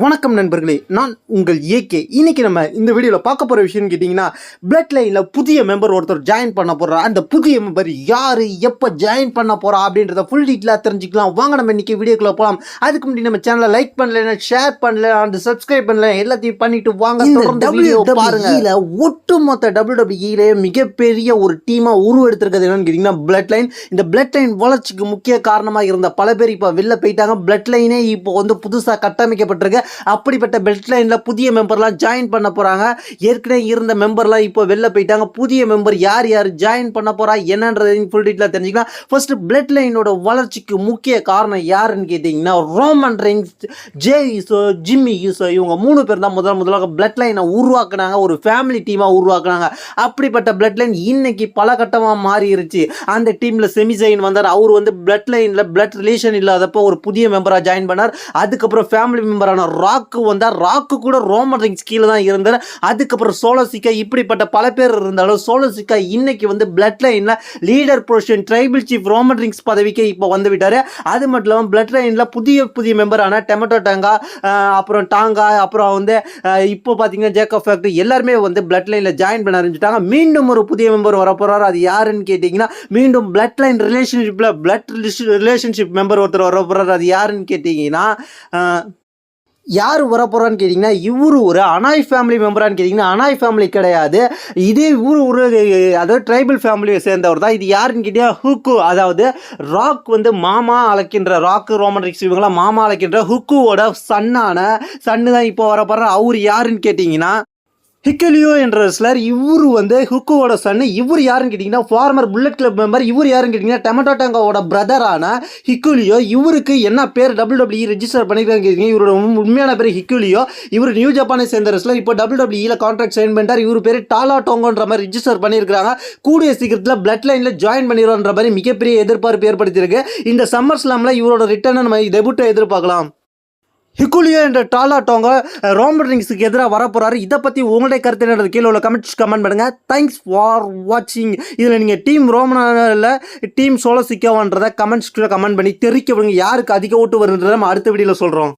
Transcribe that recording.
வணக்கம் நண்பர்களே நான் உங்கள் ஏகே. இன்னைக்கு நம்ம இந்த வீடியோவில் பார்க்க போகிற விஷயம் கேட்டிங்கன்னா பிளட் லைனில் புதிய மெம்பர் ஒருத்தர் ஜாயின் பண்ண போகிறா அந்த புதிய மெம்பர் யார் எப்போ ஜாயின் பண்ண போகிறா அப்படின்றத ஃபுல் டீட்டெயிலாக தெரிஞ்சுக்கலாம். வாங்க நம்ம இன்னைக்கு வீடியோக்குள்ள போகலாம் அதுக்கு முன்னாடி நம்ம சேனலை லைக் பண்ணல ஷேர் பண்ணல அண்ட் சப்ஸ்கிரைப் பண்ணல எல்லாத்தையும் பண்ணிட்டு வாங்க. தொடர்ந்து பாருங்க. ஒட்டுமொத்த டபிள்யூடபிள்யூல மிகப்பெரிய ஒரு டீமாக உருவெடுத்திருக்கிறது என்னன்னு கேட்டிங்கன்னா பிளட் லைன் இந்த பிளட் லைன் வளர்ச்சிக்கு முக்கிய காரணமாக இருந்த பல பேர் இப்போ வெளில போயிட்டாங்க. பிளட் லைனே இப்போ வந்து புதுசாக கட்டமைக்கப்பட்டிருக்கு. அப்படிப்பட்ட பெல்ட் லைனில் புதிய மெம்பர்லாம் ஜாயின் பண்ண போகிறாங்க ஏற்கனவே இருந்த மெம்பர்லாம் இப்போ வெளில போயிட்டாங்க. புதிய மெம்பர் யார் யார் ஜாயின் பண்ண போகிறா என்னன்றது ஃபுல் டீட்டெயிலாக தெரிஞ்சுக்கலாம். ஃபர்ஸ்ட் பிளட் லைனோட வளர்ச்சிக்கு முக்கிய காரணம் யாருன்னு கேட்டிங்கன்னா Roman Reigns Jey Uso Jimmy Uso இவங்க மூணு பேர் தான் முதல் முதலாக பிளட் லைனை உருவாக்குனாங்க. ஒரு ஃபேமிலி டீமாக உருவாக்குனாங்க. அப்படிப்பட்ட பிளட் லைன் இன்னைக்கு பல கட்டமாக மாறிடுச்சு அந்த டீமில் செமிசைன் வந்தார். அவர் வந்து பிளட் லைனில் பிளட் ரிலேஷன் இல்லாதப்போ ஒரு புதிய மெம்பராக ஜாயின் பண்ணார். அதுக்கப்புறம் ஃபேமிலி மெம்பரான ராக்கு வந்தார். ராக்கு கூட ரோமன் ரிங்ஸ் கீழே தான் இருந்தார் அதுக்கப்புறம் சோலசிக்கா இப்படிப்பட்ட பல பேர் இருந்தாலும் சோலசிக்கா இன்னைக்கு வந்து பிளட் லைனில் leader position tribal chief Roman Reigns பதவிக்கு இப்போ வந்து விட்டார் அது மட்டும் இல்லாமல் பிளட் லைனில் புதிய புதிய மெம்பரான டெமட்டோ டாங்கா அப்புறம் டாங்கா அப்புறம் வந்து இப்போ பார்த்தீங்கன்னா ஜேக்கப் ஃபேக்டரி எல்லாருமே வந்து பிளட் லைனில் ஜாயின் பண்ண ஆரம்பிச்சிட்டாங்க. மீண்டும் ஒரு புதிய மெம்பர் வர போகிறாரு அது யாருன்னு கேட்டிங்கன்னா மீண்டும் பிளட் லைன் ரிலேஷன்ஷிப்பில் பிளட் ரிலேஷன்ஷிப் மெம்பர் ஒருத்தர் வர போகிறாரு அது யாருன்னு கேட்டிங்கன்னா யார் வரப்போகிறான்னு கேட்டிங்கன்னா இவரு ஒரு அனாய் ஃபேமிலி மெம்பரான்னு கேட்டிங்கன்னா அனாய் ஃபேமிலி கிடையாது. இதே இவர் ஒரு அதாவது ட்ரைபல் ஃபேமிலியை சேர்ந்தவர் தான். இது யாருன்னு கேட்டிங்கன்னா ஹுக்கு. அதாவது ராக் வந்து மாமா அழைக்கின்ற ராக் ரோமன்ரிக்ஸ் இவங்களாம் மாமா அழைக்கின்ற ஹுக்குவோட சன்னான சன்னு தான் இப்போ வரப்போகிற அவர் யாருன்னு கேட்டிங்கன்னா ஹிக்கலியோ என்ற ரெஸ்லர் இவர் வந்து ஹுக்குவோட சன்னு இவர் யாருன்னு கேட்டிங்கன்னா ஃபார்மர் புல்லட் கிளப் மெம்பர் இவர் யாருன்னு கேட்டிங்கன்னா டெமட்டோ டாங்காவோட பிரதரான ஹிக்குலியோ இவருக்கு என்ன பேர் டபிள்யூ டபிள்யூ ரெஜிஸ்டர் பண்ணிக்கிறாங்க கேட்டிங்கன்னா இவரோட உண்மையான பேர் ஹிக்குலியோ. இவர் நியூ ஜப்பானை சேர்ந்த ரெஸ்லர் இப்போ டபிள்யூ டபிள்யூல கான்ட்ராக்ட் சைன் பண்ணிட்டார். இவர் பேர் டாலா டோங்கோன்ற மாதிரி ரிஜிஸ்டர் பண்ணியிருக்காங்க கூடிய சீக்கிரத்தில் பிளட் லைனில் ஜாயின் பண்ணிடுவோன்ற மாதிரி மிகப்பெரிய எதிர்பார்ப்பு ஏற்படுத்தியிருக்கு. இந்த சம்மர் ஸ்லாமில் இவரோட ரிட்டர்னை நம்ம டெபுட்டை எதிர்பார்க்கலாம். ஹிக்குலியோ என்ற டாலாட்டோங்க டோங்க ரோமன் ரிங்ஸுக்கு எதிராக வரப்போகிறாரு இதை பற்றி உங்களுடைய கருத்து என்னது கீழே உள்ள கமெண்ட்ஸ் கமெண்ட் பண்ணுங்கள் தேங்க்ஸ் ஃபார் வாட்சிங் இதில் நீங்கள் டீம் ரோமனில் டீம் சோலோ சிக்கோன்றதை கமெண்ட்ஸ் கமெண்ட் பண்ணி தெரிவிக்க விடுங்க. யாருக்கு அதிக ஓட்டு வருன்றதை நம்ம அடுத்த வீடியோவில் சொல்கிறோம்